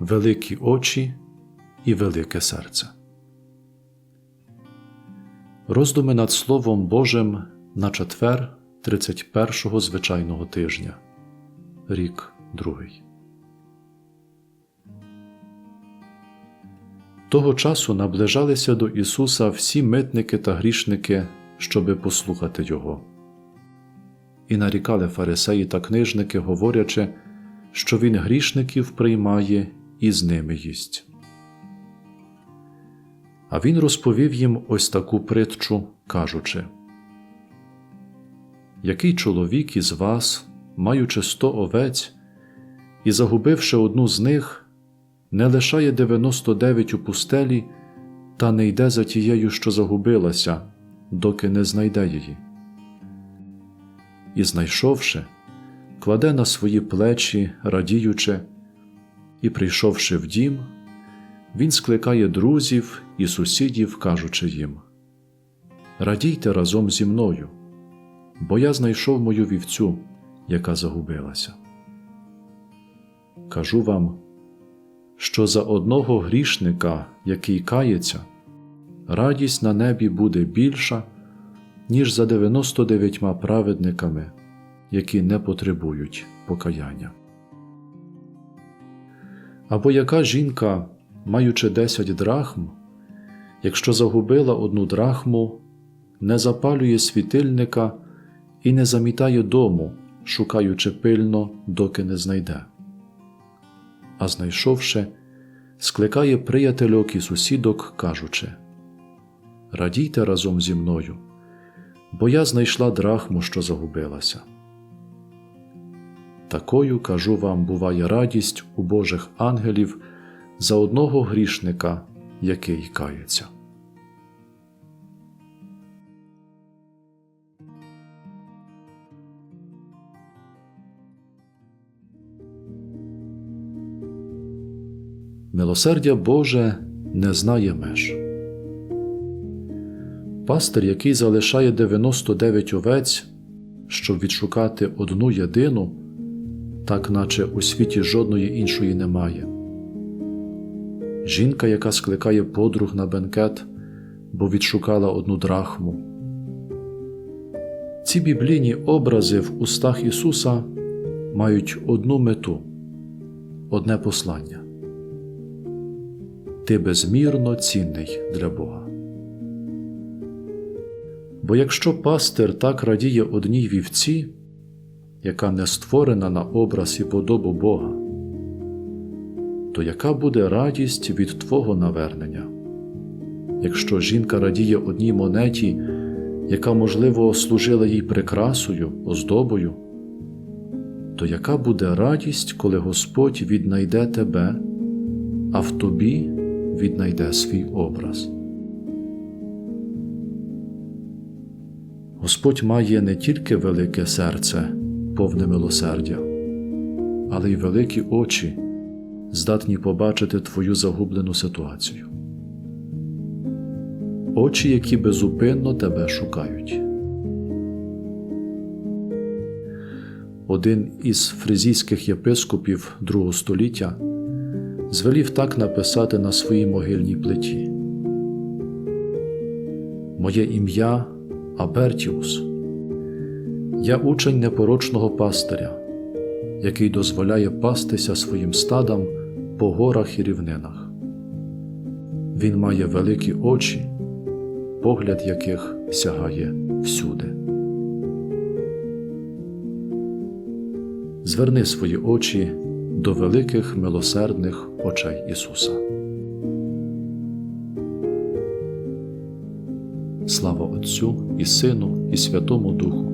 великі очі і велике серце. Роздуми над Словом Божим на четвер 31-го звичайного тижня, рік другий. Того часу наближалися до Ісуса всі митники та грішники, щоби послухати Його. І нарікали фарисеї та книжники, говорячи, що Він грішників приймає і з ними їсть. А він розповів їм ось таку притчу, кажучи: Який чоловік із вас, маючи сто овець, і загубивши одну з них, не лишає дев'яносто дев'ять у пустелі та не йде за тією, що загубилася, доки не знайде її. І, знайшовши, кладе на свої плечі, радіючи, і, прийшовши в дім, він скликає друзів і сусідів, кажучи їм: Радійте разом зі мною, бо я знайшов мою вівцю, яка загубилася. Кажу вам, що за одного грішника, який кається, радість на небі буде більша, ніж за 99 праведниками, які не потребують покаяння. Або яка жінка, маючи 10 драхм, якщо загубила одну драхму, не запалює світильника і не замітає дому, шукаючи пильно, доки не знайде. А знайшовши, скликає приятельок і сусідок, кажучи Радійте разом зі мною, бо я знайшла драхму, що загубилася. Такою, кажу вам, буває радість у Божих ангелів за одного грішника, який кається. Милосердя Боже не знає меж. Пастир, який залишає 99 овець, щоб відшукати одну єдину, так наче у світі жодної іншої немає. Жінка, яка скликає подруг на бенкет, бо відшукала одну драхму. Ці біблійні образи в устах Ісуса мають одну мету, одне послання. Ти безмірно цінний для Бога. Бо якщо пастир так радіє одній вівці, яка не створена на образ і подобу Бога, то яка буде радість від Твого навернення? Якщо жінка радіє одній монеті, яка, можливо, служила їй прикрасою, оздобою, то яка буде радість, коли Господь віднайде тебе, а в тобі віднайде свій образ? Господь має не тільки велике серце, повне милосердя, але й великі очі, здатні побачити твою загублену ситуацію. Очі, які безупинно тебе шукають. Один із фризійських єпископів другого століття звелів так написати на своїй могильній плиті: Моє ім'я Абертіус. Я учень непорочного пастиря, який дозволяє пастися своїм стадам по горах і рівнинах. Він має великі очі, погляд яких сягає всюди. Зверни свої очі до великих милосердних очей Ісуса. Слава Отцю і Сину, і Святому Духу,